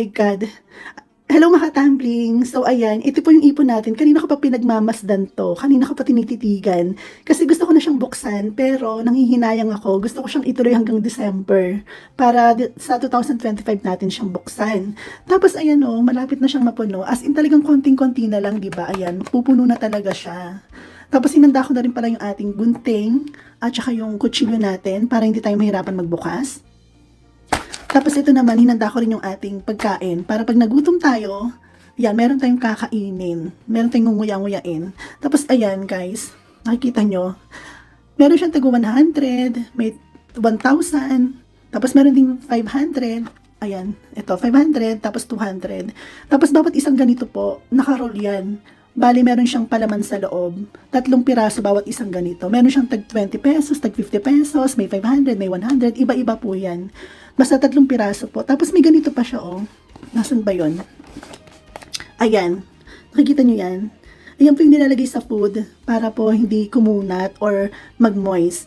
my God. Hello mga tumbling. So ayan, ito po yung ipon natin. Kanina ko pa pinagmamasdan to. Kanina ko pa tinititigan. Kasi gusto ko na siyang buksan, pero nanghihinayang ako. Gusto ko siyang ituloy hanggang December. Para sa 2025 natin siyang buksan. Tapos ayan o, malapit na siyang mapuno. As in talagang konting-konti na lang, di ba? Ayan, pupuno na talaga siya. Tapos hinanda ko na rin pala yung ating gunting at saka yung kutsilyo natin para hindi tayo mahirapan magbukas. Tapos ito naman, hinanda ko rin yung ating pagkain para pag nagutom tayo, yan, meron tayong kakainin. Meron tayong ngunguya-nguyain. Tapos ayan guys, nakikita nyo, meron siyang tago 100, may 1,000, tapos meron ding 500, ayan, ito, 500, tapos 200. Tapos bawat isang ganito po, nakaroll yan. Bali, meron siyang palaman sa loob. Tatlong piraso bawat isang ganito. Meron siyang tag 20 pesos, tag 50 pesos, may 500, may 100, iba-iba po yan. Basta tatlong piraso po. Tapos may ganito pa siya, oh. Nasaan ba yon? Ayan. Nakikita nyo yan? Ayan po yung nilalagay sa food para po hindi kumunat or mag-moist.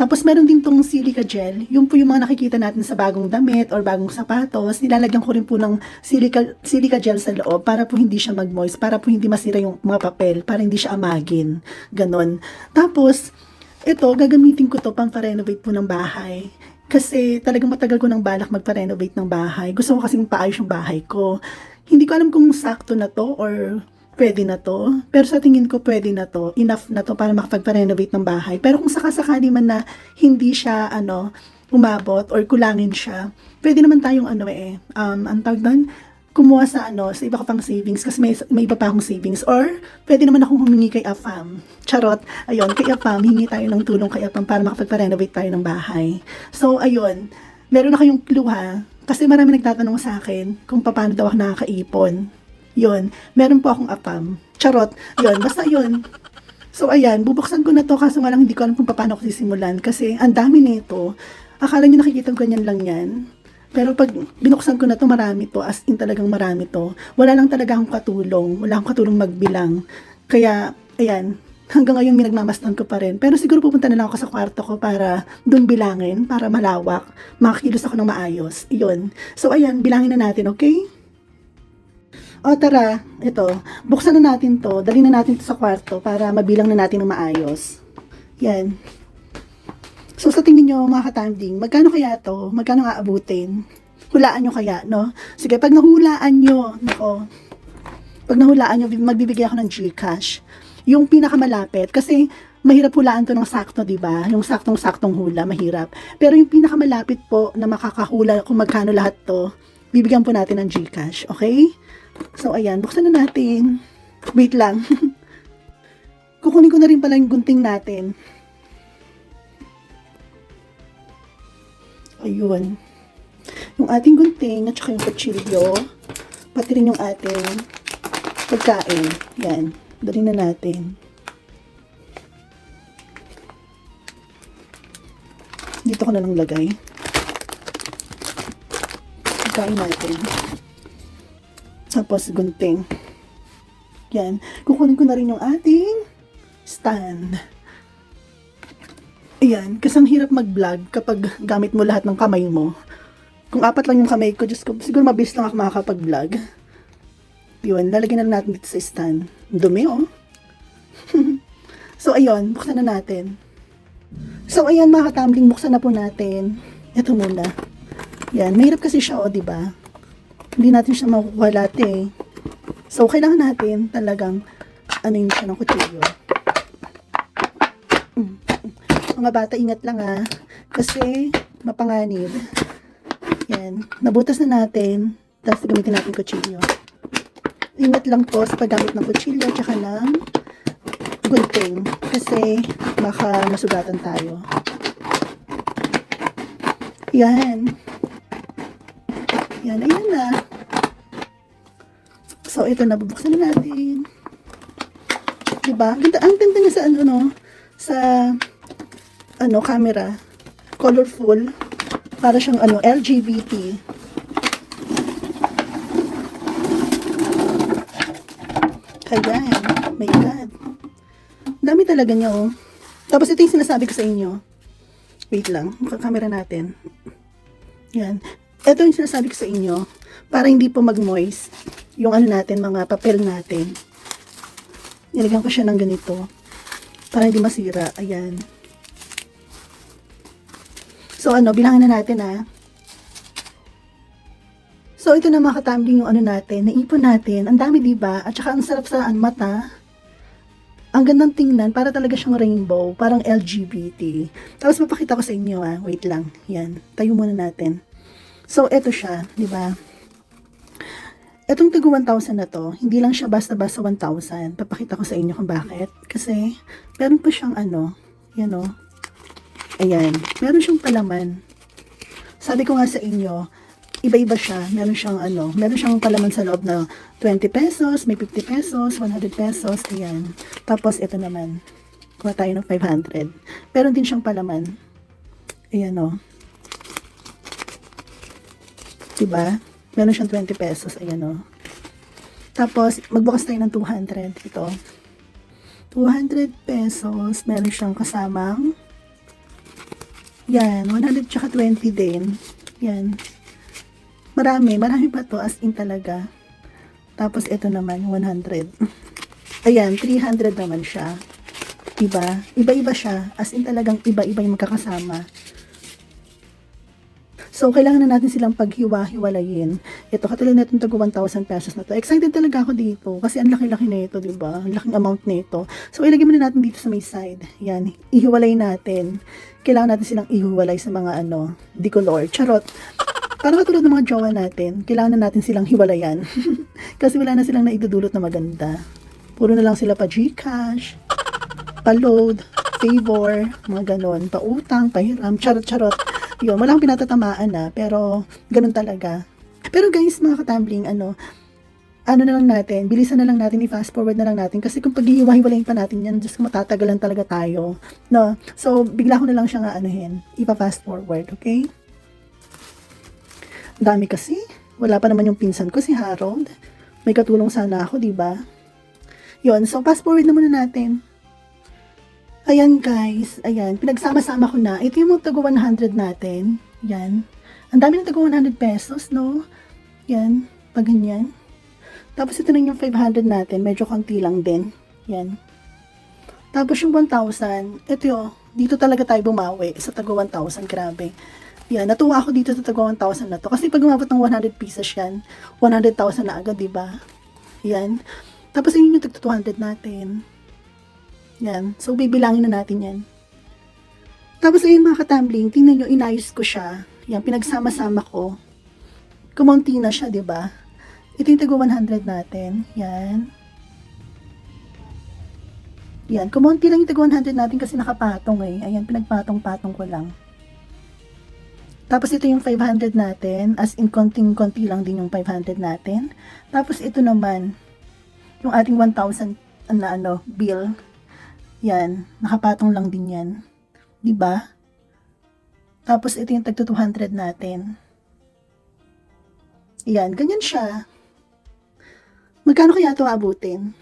Tapos meron din tong silica gel. Yung po yung mga nakikita natin sa bagong damit or bagong sapatos. Nilalagyan ko rin po ng silica, silica gel sa loob para po hindi siya mag-moist. Para po hindi masira yung mga papel. Para hindi siya amagin. Ganon. Tapos, ito, gagamitin ko to pang renovate po ng bahay. Kasi talagang matagal ko nang balak magpa-renovate ng bahay. Gusto ko kasing paayos yung bahay ko. Hindi ko alam kung sakto na to or pwede na to. Pero sa tingin ko pwede na to. Enough na to para makapagpa-renovate ng bahay. Pero kung sakasakali man na hindi siya ano umabot or kulangin siya, pwede naman tayong ano eh, um, ang tawag doon, kumuha sa ano, sa iba ko pang savings kasi may, may iba pa akong savings or pwede naman akong humingi kay Afam. Charot. Ayun, kay Afam, hingi tayo ng tulong kay Afam para makapagpa-renovate tayo ng bahay. So, ayun, meron na kayong clue ha, kasi marami nagtatanong sa akin kung paano daw ako nakakaipon. Yun, meron po akong Afam. Charot. Yun, basta yun. So, ayan, bubuksan ko na to kaso nga lang hindi ko alam kung paano ko sisimulan kasi ang dami nito. Akala niyo nakikita ganyan lang yan. Pero pag binuksan ko na to, marami to. As in talagang marami to. Wala lang talaga akong katulong. Wala akong katulong magbilang. Kaya, ayan, hanggang ngayon minagmamasdan ko pa rin. Pero siguro pupunta na lang ako sa kwarto ko para dun bilangin, para malawak. Makakilos ako ng maayos. Iyon. So, ayan, bilangin na natin, okay? O tara, ito. Buksan na natin to. Dali na natin to sa kwarto para mabilang na natin ng maayos. Yan. So sa tingin nyo mga katanding, magkano kaya to? Magkano aabutin? Hulaan nyo kaya, no? Sige, pag nahulaan nyo, nako, pag nahulaan nyo, magbibigay ako ng Gcash. Yung pinakamalapit, kasi mahirap hulaan to ng sakto, di ba? Yung saktong-saktong hula, mahirap. Pero yung pinakamalapit po na makakahula kung magkano lahat to, bibigyan po natin ng Gcash, okay? So, ayan, buksan na natin. Wait lang. Kukunin ko na rin pala yung gunting natin. Ayun. Yung ating gunting at saka yung kutsilyo. Pati rin yung ating pagkain. Yan. Dali na natin. Dito ko na lang lagay. Pagkain natin. Tapos gunting. Yan. Kukunin ko na rin yung ating stand. Ayan, kasi ang hirap mag-vlog kapag gamit mo lahat ng kamay mo. Kung apat lang yung kamay ko, Diyos ko, siguro mabilis lang ako makakapag-vlog. Yun, lalagyan na natin dito sa stand. Dumi, oh. so, ayun, buksan na natin. So, ayan mga katambling, buksan na po natin. Ito muna. Yan, mahirap kasi siya, oh, ba? Hindi natin siya makukuha lahat, eh. So, kailangan natin talagang ano yun siya ng kutsilyo. Mga bata, ingat lang ha. Kasi, mapanganib. Yan. Nabutas na natin. Tapos, gamitin natin kutsilyo. Ingat lang po sa paggamit ng kutsilyo at saka ng gunting. Kasi, baka masugatan tayo. Yan. Yan, ayan na. So, ito na. Bubuksan na natin. Diba? Ganda, ang ganda niya sa ano, no? Sa ano, camera. Colorful. Para siyang ano, LGBT. Ayan. My God. Dami talaga niya, oh. Tapos ito yung sinasabi ko sa inyo. Wait lang. Camera natin. Yan. Ito yung sinasabi ko sa inyo. Para hindi po mag-moist yung ano natin, mga papel natin. Nilagyan ko siya ng ganito. Para hindi masira. Ayan. So ano, bilangin na natin ah. So ito na mga katambling yung ano natin, naipon natin. Ang dami diba? At saka ang sarap sa mata. Ang gandang tingnan, para talaga siyang rainbow, parang LGBT. Tapos mapakita ko sa inyo ah, wait lang. Yan, tayo muna natin. So ito siya, di ba? Etong tago 1,000 na to, hindi lang siya basta-basta 1,000. Papakita ko sa inyo kung bakit. Kasi, meron pa siyang ano, yan o. Ayan, meron siyang palaman. Sabi ko nga sa inyo, iba-iba siya. Meron siyang ano, meron siyang palaman sa loob na 20 pesos, may 50 pesos, 100 pesos, ayan. Tapos ito naman, kuha tayo ng 500. Meron din siyang palaman. Ayan o. Diba? Meron siyang 20 pesos, ayan o. Tapos, magbukas tayo ng 200. Ito. 200 pesos, meron siyang kasamang yan, 100 tsaka 20 din. Yan. Marami, marami pa to as in talaga. Tapos ito naman, 100. Ayan, 300 naman siya. Diba? Iba-iba siya. As in talagang iba-iba yung magkakasama. So, kailangan na natin silang paghiwa-hiwalayin. Ito, katulad na itong tago 1,000 pesos na to. Excited talaga ako dito kasi ang laki-laki na ito, di ba? Ang laking amount na ito. So, ilagay muna natin dito sa may side. Yan, ihiwalay natin. Kailangan natin silang ihiwalay sa mga ano, decolor. Charot. Para katulad ng mga jowa natin, kailangan na natin silang hiwalayan. kasi wala na silang naidudulot na maganda. Puro na lang sila pa Gcash, pa-load, favor, mga ganon, pautang, pahiram, charot-charot. Yun, wala akong pinatatamaan na, pero ganun talaga. Pero guys, mga katambling, ano, ano na lang natin, bilisan na lang natin, i-fast forward na lang natin. Kasi kung pag-iiwahiwalayin pa natin yan, ko, matatagalan talaga tayo. No? So, bigla ko na lang siya nga anuhin, ipa-fast forward, okay? Dami kasi. Wala pa naman yung pinsan ko, si Harold. May katulong sana ako, di ba? Yun, so fast forward na muna natin. Ayan guys, ayan, pinagsama-sama ko na. Ito yung mga tago 100 natin. Yan. Ang dami ng tago 100 pesos, no? Yan, pag ganyan. Tapos ito na yung 500 natin, medyo konti lang din. Yan. Tapos yung 1,000, ito yun, dito talaga tayo bumawi sa tago 1,000, grabe. Yan, natuwa ako dito sa tago 1,000 na to. Kasi pag umabot ng 100 pieces yan, 100,000 na agad, di ba? Yan. Tapos yun yung tag 200 natin. Yan. So, bibilangin na natin yan. Tapos, ayun mga katambling, tingnan nyo, inayos ko siya. Yan, pinagsama-sama ko. Kumunti na siya, di ba? Ito yung tago 100 natin. Yan. Yan, kumunti lang yung tago 100 natin kasi nakapatong eh. Ayan, pinagpatong-patong ko lang. Tapos ito yung 500 natin, as in konting-konti lang din yung 500 natin. Tapos ito naman, yung ating 1,000 na ano, bill. Yan, nakapatong lang din yan. 'Di ba? Tapos ito yung tagto 200 natin. Yan, ganyan siya. Magkano kaya ito abutin?